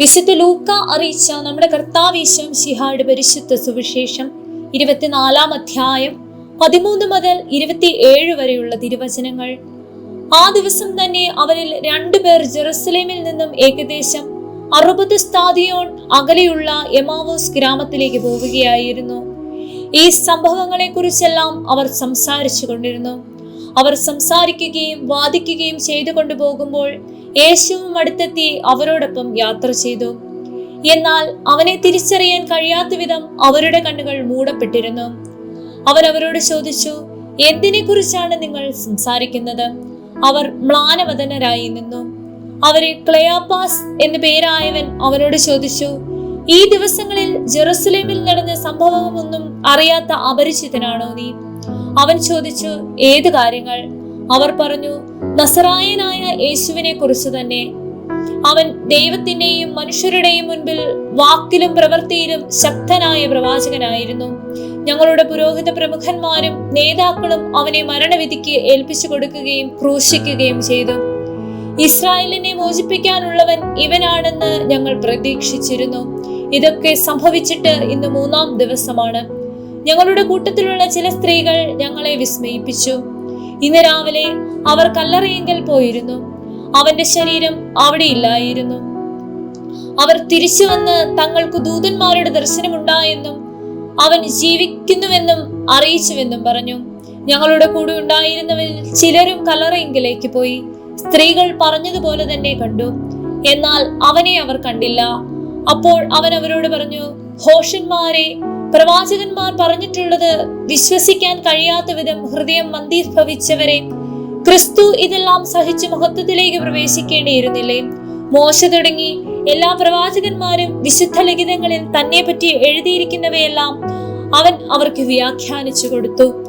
വിശുദ്ധ ലൂക്ക അറിയിച്ച നമ്മുടെ കർത്താവീശം ശിഹായുടെ പരിശുദ്ധ സുവിശേഷം ഇരുപത്തിനാലാം അധ്യായം പതിമൂന്ന് മുതൽ ഇരുപത്തി ഏഴ് വരെയുള്ള തിരുവചനങ്ങൾ. ആ ദിവസം തന്നെ അവരിൽ രണ്ടുപേർ ജെറുസലേമിൽ നിന്നും ഏകദേശം അറുപത് സ്ഥാതിയോൺ അകലെയുള്ള എമാവോസ് ഗ്രാമത്തിലേക്ക് പോവുകയായിരുന്നു. ഈ സംഭവങ്ങളെ കുറിച്ചെല്ലാം അവർ സംസാരിച്ചു കൊണ്ടിരുന്നു. അവർ സംസാരിക്കുകയും വാദിക്കുകയും ചെയ്തു കൊണ്ടുപോകുമ്പോൾ യേശുവും അടുത്തെത്തി അവരോടൊപ്പം യാത്ര ചെയ്തു. എന്നാൽ അവനെ തിരിച്ചറിയാൻ കഴിയാത്ത വിധം അവരുടെ കണ്ണുകൾ മൂടപ്പെട്ടിരുന്നു. അവർ അവരോട് ചോദിച്ചു എന്തിനെ കുറിച്ചാണ് നിങ്ങൾ സംസാരിക്കുന്നത്? അവർ മ്ലാനവതനരായി നിന്നു. അവരെ ക്ലയാപ്പാസ് എന്നു പേരായവൻ അവനോട് ചോദിച്ചു ഈ ദിവസങ്ങളിൽ ജെറുസലേമിൽ നടന്ന സംഭവമൊന്നും അറിയാത്ത അപരിചിതനാണോ നീ? അവൻ ചോദിച്ചു ഏത് കാര്യങ്ങൾ? അവർ പറഞ്ഞു നസറായനായ യേശുവിനെ കുറിച്ച് തന്നെ. അവൻ ദൈവത്തിന്റെയും മനുഷ്യരുടെയും മുൻപിൽ വാക്കിലും പ്രവൃത്തിയിലും ശക്തനായ പ്രവാചകനായിരുന്നു. ഞങ്ങളുടെ പുരോഹിത പ്രമുഖന്മാരും നേതാക്കളും അവനെ മരണവിധിക്ക് ഏൽപ്പിച്ചു കൊടുക്കുകയും ക്രൂശിക്കുകയും ചെയ്തു. ഇസ്രായേലിനെ മോചിപ്പിക്കാനുള്ളവൻ ഇവനാണെന്ന് ഞങ്ങൾ പ്രതീക്ഷിച്ചിരുന്നു. ഇതൊക്കെ സംഭവിച്ചിട്ട് ഇന്ന് മൂന്നാം ദിവസമാണ്. ഞങ്ങളുടെ കൂട്ടത്തിലുള്ള ചില സ്ത്രീകൾ ഞങ്ങളെ വിസ്മയിപ്പിച്ചു. ഇന്ന് രാവിലെ അവർ കല്ലറയെങ്കിൽ പോയിരുന്നു. അവന്റെ ശരീരം അവിടെ ഇല്ലായിരുന്നു. അവർ തിരിച്ചു വന്ന് തങ്ങൾക്ക് ദൂതന്മാരുടെ ദർശനമുണ്ടായെന്നും അവൻ ജീവിക്കുന്നുവെന്നും അറിയിച്ചുവെന്നും പറഞ്ഞു. ഞങ്ങളുടെ കൂടെ ഉണ്ടായിരുന്നവരിൽ ചിലരും കലറയെങ്കിലേക്ക് പോയി. സ്ത്രീകൾ പറഞ്ഞതുപോലെ തന്നെ കണ്ടു. എന്നാൽ അവനെ അവർ കണ്ടില്ല. അപ്പോൾ അവൻ അവരോട് പറഞ്ഞു ഹോഷന്മാരെ പ്രവാചകന്മാർ പറഞ്ഞിട്ടുള്ളത് വിശ്വസിക്കാൻ കഴിയാത്ത വിധം ഹൃദയം മന്ദീഭവിച്ചവരെ ക്രിസ്തു ഇതെല്ലാം സഹിച്ച് മഹത്വത്തിലേക്ക് പ്രവേശിക്കേണ്ടിയിരുന്നില്ലേ? മോശ തുടങ്ങി എല്ലാ പ്രവാചകന്മാരും വിശുദ്ധ ലിഖിതങ്ങളിൽ തന്നെ പറ്റി എഴുതിയിരിക്കുന്നവയെല്ലാം അവൻ അവർക്ക് വ്യാഖ്യാനിച്ചു കൊടുത്തു.